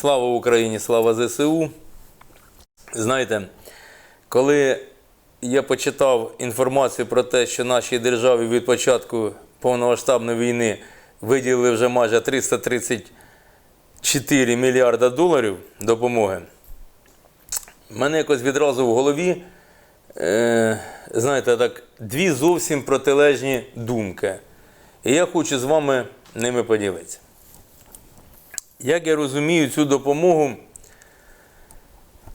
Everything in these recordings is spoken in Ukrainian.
Слава Україні, слава ЗСУ. Знаєте, коли я почитав інформацію про те, що нашій державі від початку повномасштабної війни виділили вже майже 334 мільярда доларів допомоги, мене якось відразу в голові, е, знаєте, так, дві зовсім протилежні думки. І я хочу з вами ними поділитися. Як я розумію цю допомогу,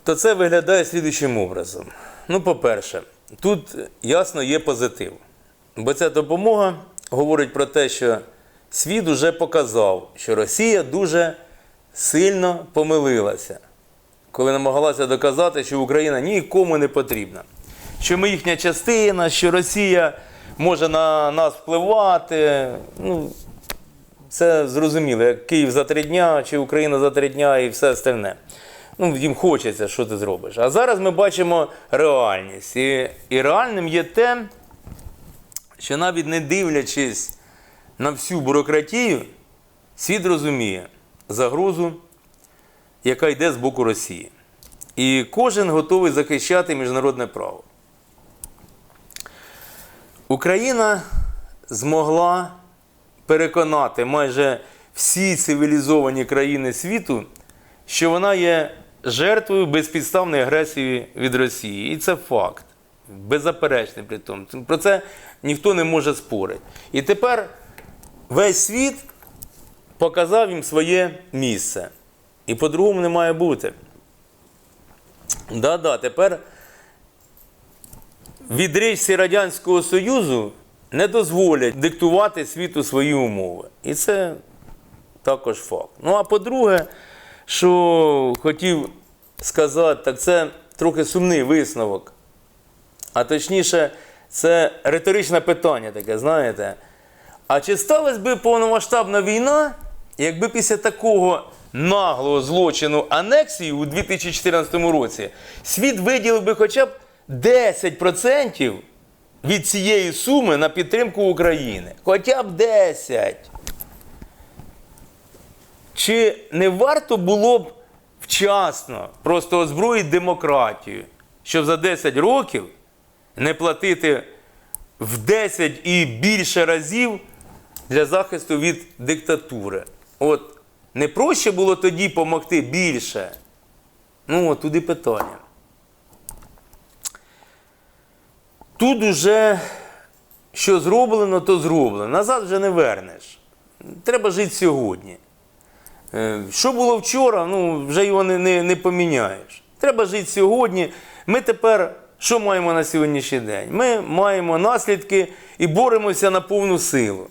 то це виглядає слідуючим образом. Ну, по-перше, тут ясно є позитив. Бо ця допомога говорить про те, що світ уже показав, що Росія дуже сильно помилилася, коли намагалася доказати, що Україна нікому не потрібна. Що ми їхня частина, що Росія може на нас впливати. Ну, це зрозуміло, як Київ за три дня, чи Україна за три дня і все остальне. Ну, їм хочеться, що ти зробиш. А зараз ми бачимо реальність. І, і реальним є те, що навіть не дивлячись на всю бюрократію, світ розуміє загрозу, яка йде з боку Росії. І кожен готовий захищати міжнародне право. Україна змогла переконати майже всі цивілізовані країни світу, що вона є жертвою безпідставної агресії від Росії. І це факт. Беззаперечний при тому. Про це ніхто не може спорити. І тепер весь світ показав їм своє місце. І по-другому не має бути. Да-да, тепер відрічці Радянського Союзу не дозволять диктувати світу свої умови. І це також факт. Ну а по-друге, що хотів сказати, так це трохи сумний висновок. А точніше, це риторичне питання таке, знаєте. А чи сталася би повномасштабна війна, якби після такого наглого злочину анексії у 2014 році світ виділив би хоча б 10% від цієї суми на підтримку України? Хоча б 10. Чи не варто було б вчасно просто озброїти демократію, щоб за 10 років не платити в 10 і більше разів для захисту від диктатури? От не проще було тоді допомогти більше? Ну, от туди питання. Тут уже що зроблено, то зроблено. Назад вже не вернеш. Треба жити сьогодні. Е, Що було вчора, ну, вже його не, не, не поміняєш. Треба жити сьогодні. Ми тепер що маємо на сьогоднішній день? Ми маємо наслідки і боремося на повну силу.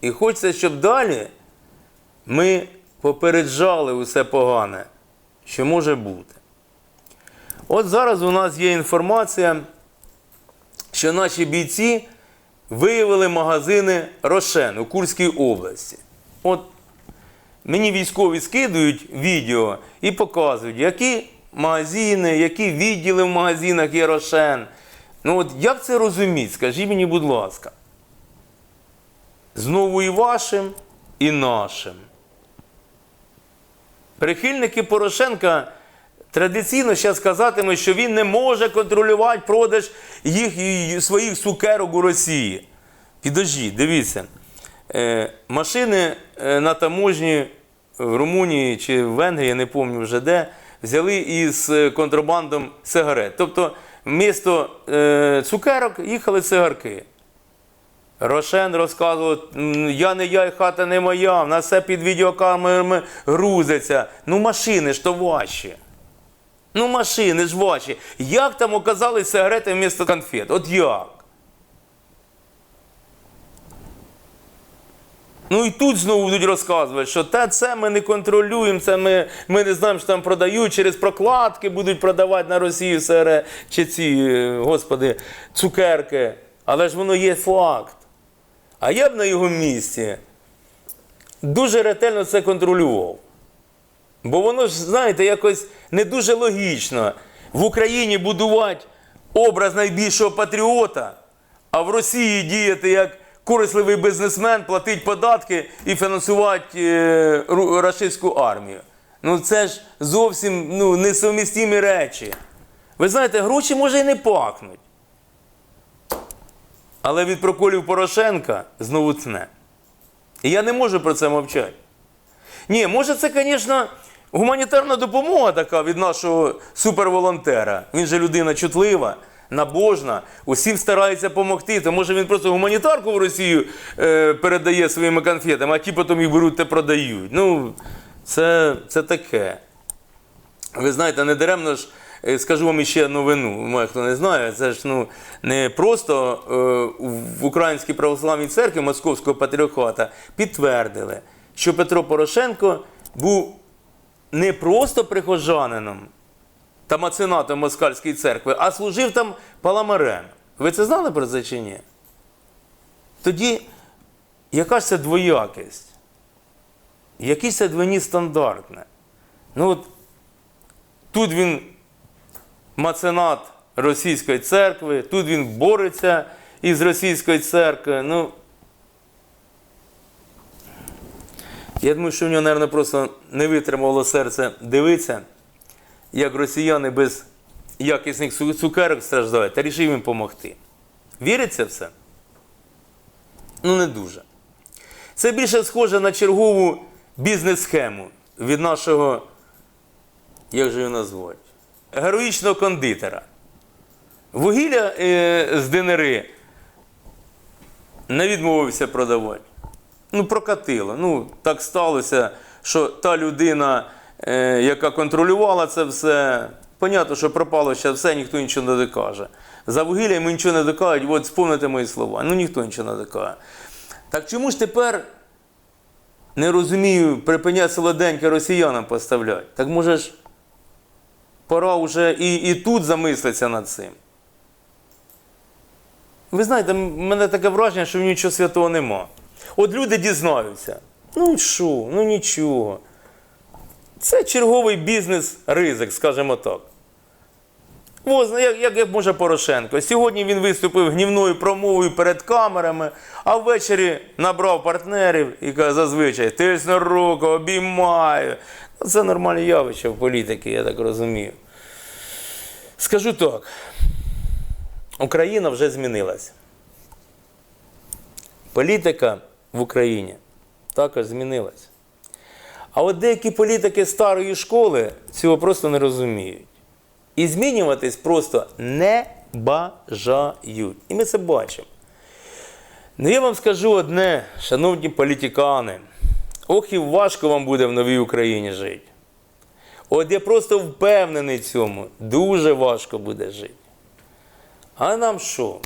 І хочеться, щоб далі ми попереджали усе погане, що може бути. От зараз у нас є інформація, що наші бійці виявили магазини Рошен у Курській області. От Мені військові скидують відео і показують, які магазини, які відділи в магазинах є Рошен. Ну от як це розуміти? Скажіть мені, будь ласка. Знову і вашим, і нашим. Прихильники Порошенка традиційно зараз казатимуть, що він не може контролювати продаж їх своїх цукерок у Росії. Підождіть, дивіться. Е, машини е, на таможні в Румунії чи в Венгрії, я не пам'ятаю вже де, взяли із е, контрабандом сигарет. Тобто, вмісто е, цукерок їхали цигарки. Рошен розказував, я не я, і хата не моя, в нас все під відеокамерами грузиться. Ну, машини ж то ваші. Ну, машини ж ваші. Як там оказались сигарети вмісто конфет? От як? Ну і тут знову будуть розказувати, що те це ми не контролюємо, це ми, ми не знаємо, що там продають, через прокладки будуть продавати на Росію СР чи ці, е, господи, цукерки. Але ж воно є факт. А я б на його місці дуже ретельно це контролював. Бо воно ж, знаєте, якось не дуже логічно в Україні будувати образ найбільшого патріота, а в Росії діяти як корисливий бізнесмен, платити податки і фінансувати е, рашистську армію. Ну це ж зовсім ну, несумістимі речі. Ви знаєте, гроші може і не пахнуть. Але від проколів Порошенка знову цне. І я не можу про це мовчати. Ні, може, це, звісно, гуманітарна допомога така від нашого суперволонтера. Він же людина чутлива, набожна, усім старається допомогти. То може він просто гуманітарку в Росію е, передає своїми конфетами, а ті потім їх беруть та продають. Ну, це, це таке. Ви знаєте, не даремно ж е, скажу вам ще новину. Може, хто не знає, це ж ну не просто е, в Українській православній церкві Московського патріархата підтвердили, що Петро Порошенко був не просто прихожанином та меценатом Москальської церкви, а служив там паламарем. Ви це знали про це чи ні? Тоді яка ж це двоякість? Які це двойні стандартне? Ну от Тут він меценат російської церкви, тут він бореться із російською церквою. Ну, я думаю, що в нього, мабуть, просто не витримало серце дивитися, як росіяни без якісних цукерок страждають, та рішив їм допомогти. Віриться в це? Ну, не дуже. Це більше схоже на чергову бізнес-схему від нашого як же його назвати? Героїчного кондитера. Вугілля е, з ДНР не відмовився продавати. Ну, прокатило. Ну, так сталося, що та людина, е, яка контролювала це все, понятно, що пропало ще все, ніхто нічого не докаже. За вугілля йому нічого не докажуть, от спомните мої слова. Ну ніхто нічого не докаже. Так чому ж тепер не розумію, припиняти солоденьке росіянам поставляти? Так може ж пора вже і, і тут замислитися над цим. Ви знаєте, м- мене таке враження, що в нічого святого нема. От люди дізнаються. Ну що, ну нічого. Це черговий бізнес-ризик, скажімо так. Ось, як, як, як може Порошенко. Сьогодні він виступив гнівною промовою перед камерами, а ввечері набрав партнерів і каже, зазвичай тисну руку, обіймаю. Ну, Це нормальне явище в політиці, я так розумію. Скажу так, Україна вже змінилася. Політика в Україні також змінилася. А от деякі політики старої школи цього просто не розуміють. І змінюватись просто не бажають. І ми це бачимо. Ну я вам скажу одне, шановні політикани, ох і важко вам буде в новій Україні жити. От я просто впевнений цьому, дуже важко буде жити. А нам що?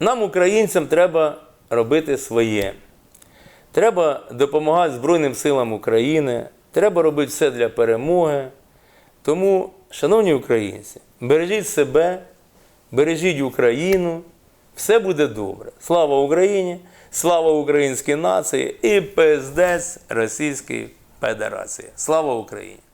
Нам, українцям, треба робити своє. Треба допомагати Збройним силам України, треба робити все для перемоги. Тому, шановні українці, бережіть себе, бережіть Україну, все буде добре. Слава Україні, слава українській нації і пиздець Російської Федерації. Слава Україні!